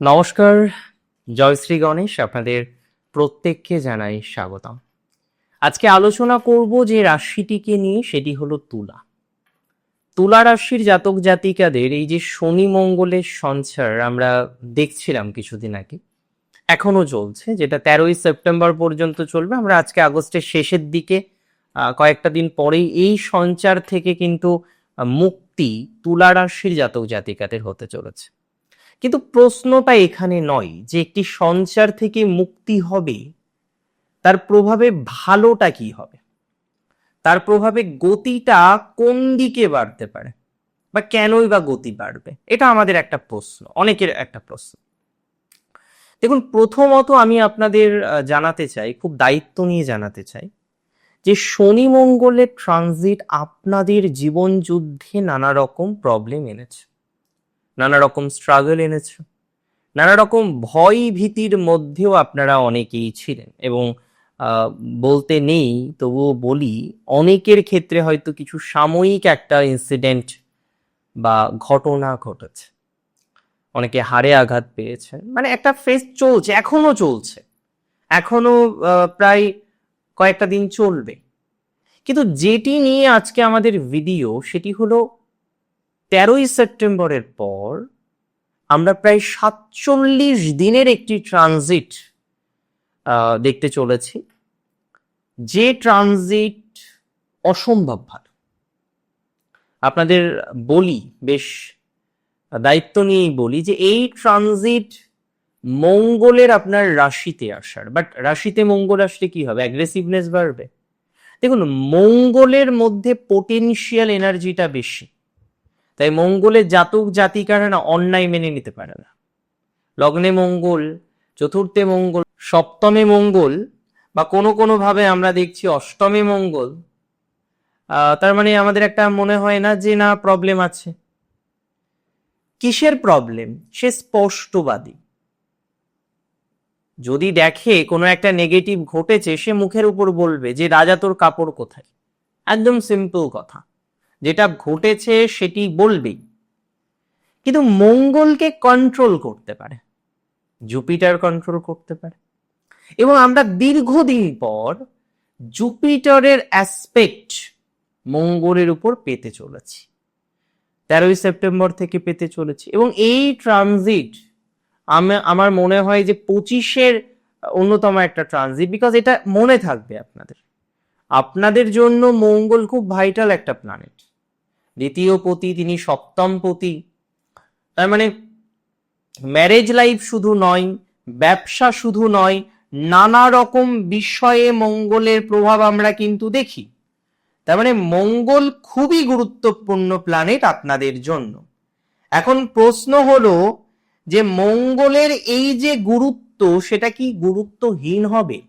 নমস্কার, জয়শ্রী গণেশ, আপনাদের প্রত্যেককে জানাই স্বাগতম। আজকে আলোচনা করব যে রাশিটিকে নিয়ে, সেটি হলো তুলা। তুলা রাশির জাতক জাতিকাদের, এই যে শনি মঙ্গলের সঞ্চার আমরা দেখছিলাম কিছুদিন আগে এখনও চলছে, যেটা তেরোই সেপ্টেম্বর পর্যন্ত চলবে। আমরা আজকে আগস্টের শেষের দিকে কয়েকটা দিন পরেই এই সঞ্চার থেকে কিন্তু মুক্তি তুলা রাশির জাতক জাতিকাদের হতে চলেছে। কিন্তু প্রশ্নটা এখানে নয় যে একটি সঞ্চার থেকে মুক্তি হবে, তার প্রভাবে ভালোটা কি হবে? তার প্রভাবে গতিটা কোন দিকে বাড়তে পারে? বা কেনই বা গতি বাড়বে? এটা আমাদের একটা প্রশ্ন, অনেকের একটা প্রশ্ন। দেখুন, প্রথমত আমি আপনাদের জানাতে চাই, খুব দায়িত্ব নিয়ে জানাতে চাই যে শনি মঙ্গলের ট্রানজিট আপনাদের জীবন যুদ্ধে নানা রকম প্রবলেম এনেছে। নানা রকম স্ট্রাগল এনেছে। নানা রকম ভয় ভীতির মধ্যেও আপনারা অনেকেই ছিলেন এবং বলতে নেই, তবুও বলি, অনেকের ক্ষেত্রে হয়তো কিছু সাময়িক একটা ইনসিডেন্ট বা ঘটনা ঘটেছে। অনেকে হারে আঘাত পেয়েছেন মানে একটা ফেস চলছে, এখনও চলছে। এখনও প্রায় কয়েকটা দিন চলবে। কিন্তু যেটি নিয়ে আজকে আমাদের ভিডিও সেটি হলো তেরোই সেপ্টেম্বরের পর আমরা প্রায় সাতচল্লিশ দিনের একটি ট্রানজিট দেখতে চলেছি। যে ট্রানজিট অসম্ভব ভালো। আপনাদের বলি, বেশ দায়িত্ব নিয়েই বলি যে এই ট্রানজিট মঙ্গলের আপনার রাশিতে আসার, বাট রাশিতে মঙ্গল আসলে কি হবে? অ্যাগ্রেসিভনেস বাড়বে। দেখুন, মঙ্গলের মধ্যে পোটেনশিয়াল এনার্জিটা বেশি। তাই মঙ্গলের জাতক জাতিকারা না অন্যায় মেনে নিতে পারে না। লগ্নে মঙ্গল, চতুর্থে মঙ্গল, সপ্তমে মঙ্গল বা কোনো কোনো ভাবে আমরা দেখছি অষ্টমে মঙ্গল তার মানে আমাদের একটা মনে হয় না যে না প্রবলেম আছে। কিসের প্রবলেম সে স্পষ্টবাদী। যদি দেখে কোনো একটা নেগেটিভ ঘটেছে, সে মুখের উপর বলবে যে, রাজা তোর কাপড় কোথায়? একদম সিম্পল কথা। যেটা ঘটেছে সেটি বলবেই। কিন্তু মঙ্গলকে কন্ট্রোল করতে পারে। জুপিটার কন্ট্রোল করতে পারে। এবং আমরা দীর্ঘদিন পর জুপিটারের অ্যাসপেক্ট মঙ্গলের উপর পেতে চলেছি। তেরোই সেপ্টেম্বর থেকে পেতে চলেছি। এবং এই ট্রানজিট আমার মনে হয় যে পঁচিশের অন্যতম একটা ট্রানজিট বিকজ এটা মনে থাকবে আপনাদের। আপনাদের জন্য মঙ্গল খুব ভাইটাল একটা প্ল্যানেট দ্বিতীয় পতি, তিনি সপ্তম পতি। তার মানে ম্যারেজ লাইফ শুধু নয়, ব্যবসা শুধু নয়, নানা রকম বিষয়ে মঙ্গলের প্রভাব আমরা কিন্তু দেখি। তার মানে মঙ্গল খুবই গুরুত্বপূর্ণ প্ল্যানেট আপনাদের জন্য। এখন প্রশ্ন হলো যে, মঙ্গলের এই যে গুরুত্ব, সেটা কি গুরুত্বহীন হবে?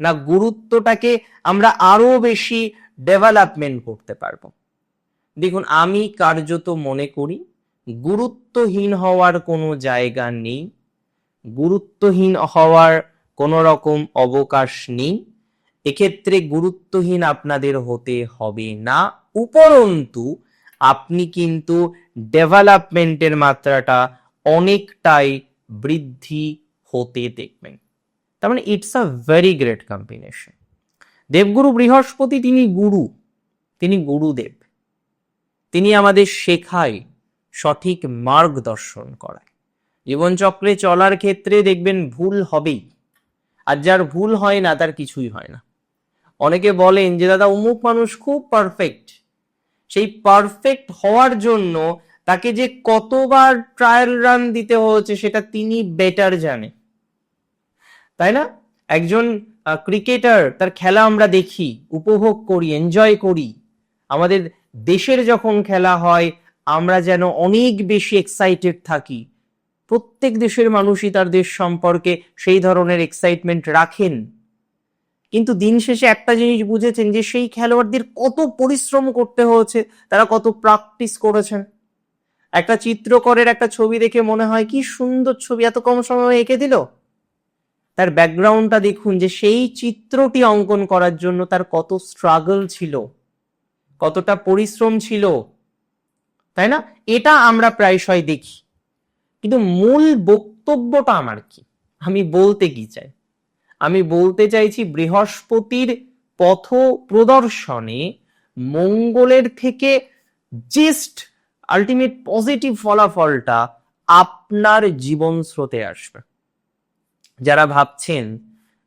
না, গুরুত্বটাকে আমরা আরও বেশি ডেভেলপমেন্ট করতে পারব? দেখুন, আমি কার্যত মনে করি গুরুত্বহীন হওয়ার কোনো জায়গা নেই। গুরুত্বহীন হওয়ার কোনো রকম অবকাশ নেই। এক্ষেত্রে গুরুত্বহীন আপনাদের হতে হবে না। উপরন্তু, আপনি কিন্তু ডেভেলপমেন্টের মাত্রাটা অনেকটাই বৃদ্ধি হতে দেখবেন। তার মানে it's a very great combination Devaguru Brihaspati, তিনি গুরু। তিনি গুরুদেব। তিনি আমাদের শেখায় সঠিক মার্গদর্শন করায়। জীবনচক্রে চলার ক্ষেত্রে দেখবেন ভুল হবেই। আর যার ভুল হয় না, তার কিছুই হয় না। অনেকে বলেন যে, দাদা, অমুক মানুষ খুব পারফেক্ট সেই পারফেক্ট হওয়ার জন্য তাকে যে কতবার ট্রায়াল রান দিতে হয়েছে, সেটা তিনি বেটার জানে। তাই না? একজন ক্রিকেটার তার খেলা আমরা দেখি, উপভোগ করি এনজয় করি। আমাদের দেশের যখন খেলা হয়, আমরা যেন অনেক বেশি এক্সাইটেড থাকি। প্রত্যেক দেশের মানুষই তার দেশ সম্পর্কে সেই ধরনের এক্সাইটমেন্ট রাখেন। কিন্তু দিন শেষে একটা জিনিস বুঝেছেন যে, সেই খেলোয়াড়দের কত পরিশ্রম করতে হয়েছে, তারা কত প্র্যাকটিস করেছেন। একটা চিত্রকরের একটা ছবি দেখে মনে হয়, কি সুন্দর ছবি, এত কম সময়ে এঁকে দিল? তার ব্যাকগ্রাউন্ডটা দেখুন যে, সেই চিত্রটি অঙ্কন করার জন্য তার কত স্ট্রাগল ছিল। কতটা পরিশ্রম ছিল, তাই না? এটা আমরা প্রায়শই দেখি। কিন্তু মূল বক্তব্যটা আমার কি? আমি বলতে কি চাই? আমি বলতে চাইছি বৃহস্পতির পথ প্রদর্শনে মঙ্গলের থেকে জিস্ট আলটিমেট পজিটিভ ফলাফলটা আপনার জীবন স্রোতে আসবে। যারা ভাবছেন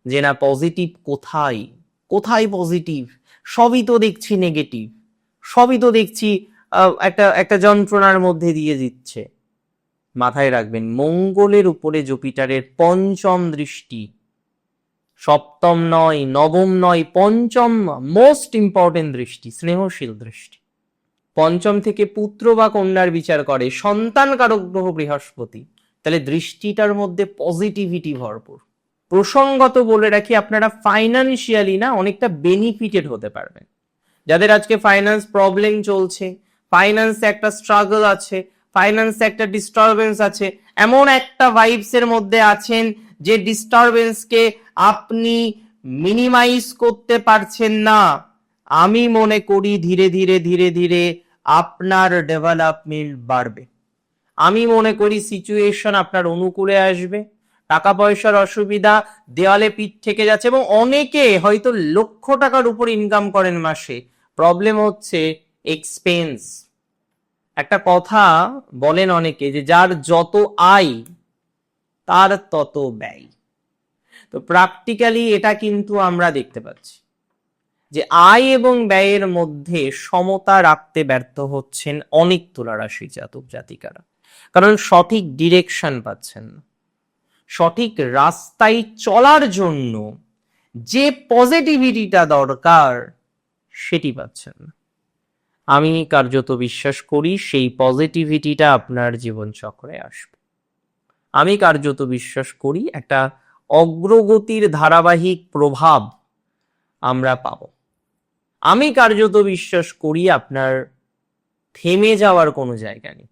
যে না পজিটিভ কোথায়? কোথায় পজিটিভ সবই তো দেখছি নেগেটিভ সবই তো দেখছি একটা একটা যন্ত্রণার মধ্যে দিয়ে দিচ্ছে। মাথায় রাখবেন, মঙ্গলের উপরে জুপিটারের পঞ্চম দৃষ্টি। সপ্তম নয়, নবম নয়, পঞ্চম মোস্ট ইম্পর্টেন্ট দৃষ্টি, স্নেহশীল দৃষ্টি। পঞ্চম থেকে পুত্র বা কন্যার বিচার করে সন্তান কারক গ্রহ বৃহস্পতি। তাহলে দৃষ্টিটার মধ্যে পজিটিভিটি ভরপুর। প্রসঙ্গত বলে রাখি, আপনারা ফাইন্যান্সিয়ালি না, অনেকটা বেনিফিটেড হতে পারবেন। যাদের আজকে ফাইন্যান্স প্রবলেম চলছে ফাইন্যান্সে একটা স্ট্রাগল আছে ফাইন্যান্সে একটা ডিস্টারবেন্স আছে, এমন একটা ভাইবস এর মধ্যে আছেন যে ডিস্টারবেন্সকে আপনি মিনিমাইজ করতে পারছেন না। আমি মনে করি ধীরে ধীরে ধীরে ধীরে আপনার ডেভেলপমেন্ট বাড়বে। আমি মনে করি সিচুয়েশন আপনার অনুকূলে আসবে। টাকা পয়সার অসুবিধা, দেওয়ালে পিঠ থেকে যাচ্ছে এবং অনেকে হয়তো লক্ষ টাকার উপর ইনকাম করেন মাসে। প্রবলেম হচ্ছে এক্সপেন্স একটা কথা বলেন অনেকে যে যার যত আয়, তার তত ব্যয়। তো প্র্যাকটিক্যালি এটা কিন্তু আমরা দেখতে পাচ্ছি যে আয় এবং ব্যয়ের মধ্যে সমতা রাখতে ব্যর্থ হচ্ছেন অনেক তুলারাশি জাতক জাতিকারা। কারণ সঠিক ডিরেকশন পাচ্ছেন না। সঠিক রাস্তায় চলার জন্য যে পজিটিভিটিটা দরকার, সেটি পাচ্ছেন। আমি কার্যত বিশ্বাস করি সেই পজিটিভিটিটা আপনার জীবনচক্রে আসবে। আমি কার্যত বিশ্বাস করি একটা অগ্রগতির ধারাবাহিক প্রভাব আমরা পাব। আমি কার্যত বিশ্বাস করি আপনার থেমে যাওয়ার কোনো জায়গা নেই।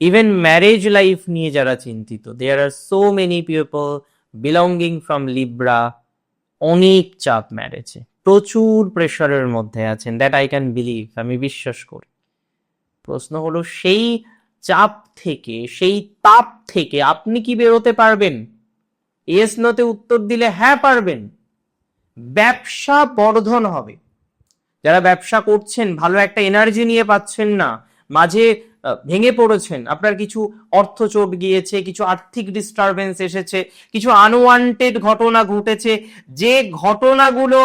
ইভেন ম্যারেজ লাইফ নিয়ে যারা চিন্তিত there are so many people belonging from Libra অনেক চাপ ম্যারেজে প্রচুর প্রেশারের মধ্যে আছেন দ্যাট আই ক্যান বিলিভ আমি বিশ্বাস করি। প্রশ্ন হলো, সেই চাপ থেকে, সেই তাপ থেকে আপনি কি বেরোতে পারবেন? এস নতে উত্তর দিলে হ্যাঁ পারবেন। ব্যবসা বর্ধন হবে। যারা ব্যবসা করছেন, ভালো একটা এনার্জি নিয়ে পাচ্ছেন না, মাঝে ভেঙে পড়েছেন। আপনার কিছু অর্থ চোট গিয়েছে, কিছু আর্থিক ডিস্টারবেন্স এসেছে, কিছু আনওয়ান্টেড ঘটনা ঘটেছে। যে ঘটনাগুলো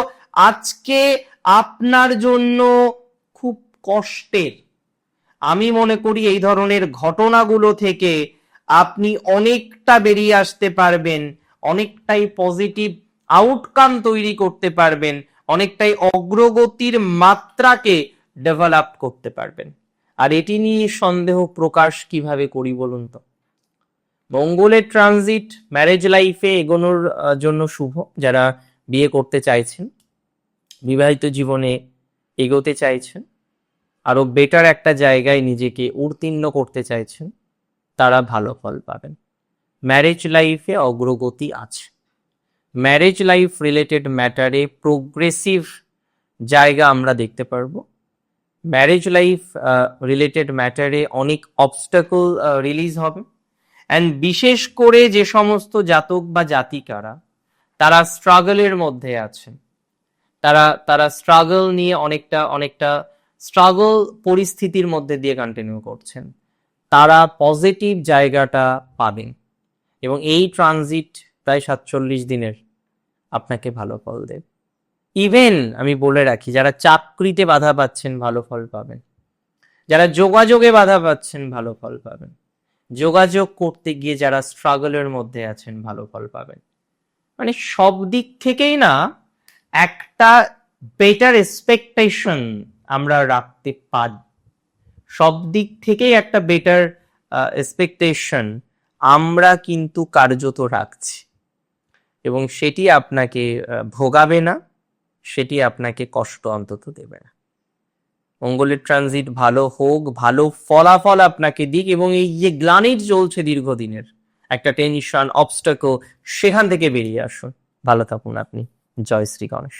আজকে আপনার জন্য খুব কষ্টের। আমি মনে করি এই ধরনের ঘটনাগুলো থেকে আপনি অনেকটা বেরিয়ে আসতে পারবেন, অনেকটাই পজিটিভ আউটকাম তৈরি করতে পারবেন, অনেকটাই অগ্রগতির মাত্রাকে ডেভেলপ করতে পারবেন। আর এটি নিয়ে সন্দেহ প্রকাশ কীভাবে করি বলুন তো? মঙ্গলের ট্রানজিট ম্যারেজ লাইফে এগোনোর জন্য শুভ, যারা বিয়ে করতে চাইছেন, বিবাহিত জীবনে এগোতে চাইছেন, আরও বেটার একটা জায়গায় নিজেকে উত্তীর্ণ করতে চাইছেন, তারা ভালো ফল পাবেন। ম্যারেজ লাইফে অগ্রগতি আছে। ম্যারেজ লাইফ রিলেটেড ম্যাটারে প্রোগ্রেসিভ জায়গা আমরা দেখতে পারব। ম্যারেজ লাইফ রিলেটেড ম্যাটারে অনেক অবস্টাকল রিলিজ হবে। অ্যান্ড বিশেষ করে যে সমস্ত জাতক বা জাতিকারা, তারা স্ট্রাগলের মধ্যে আছেন তারা তারা স্ট্রাগল নিয়ে অনেকটা অনেকটা স্ট্রাগল পরিস্থিতির মধ্যে দিয়ে কন্টিনিউ করছেন। তারা পজিটিভ জায়গাটা পাবেন। এবং এই ট্রানজিট প্রায় সাতচল্লিশ দিনের আপনাকে ভালো ফল দেবে। ইভেন আমি বলে রাখি, যারা চাকরিতে বাধা পাচ্ছেন, ভালো ফল পাবেন। যারা যোগাযোগে বাধা পাচ্ছেন, ভালো ফল পাবেন। যোগাযোগ করতে গিয়ে যারা স্ট্রাগলের মধ্যে আছেন, ভালো ফল পাবেন। মানে সব দিক থেকেই না, একটা বেটার এক্সপেকটেশন আমরা রাখতে পারি। সব দিক থেকেই একটা বেটার এক্সপেকটেশন আমরা কিন্তু কার্যত রাখছি। এবং সেটি আপনাকে ভোগাবে না। সেটি আপনাকে কষ্ট অন্তত দেবে না। মঙ্গলের ট্রানজিট ভালো হোক, ভালো ফলাফল আপনাকে দিক এবং এই যে গ্লানির চলছে দীর্ঘদিনের একটা টেনশন অবস্টক সেখান থেকে বেরিয়ে আসুন। ভালো থাকুন আপনি। জয় শ্রী গণেশ।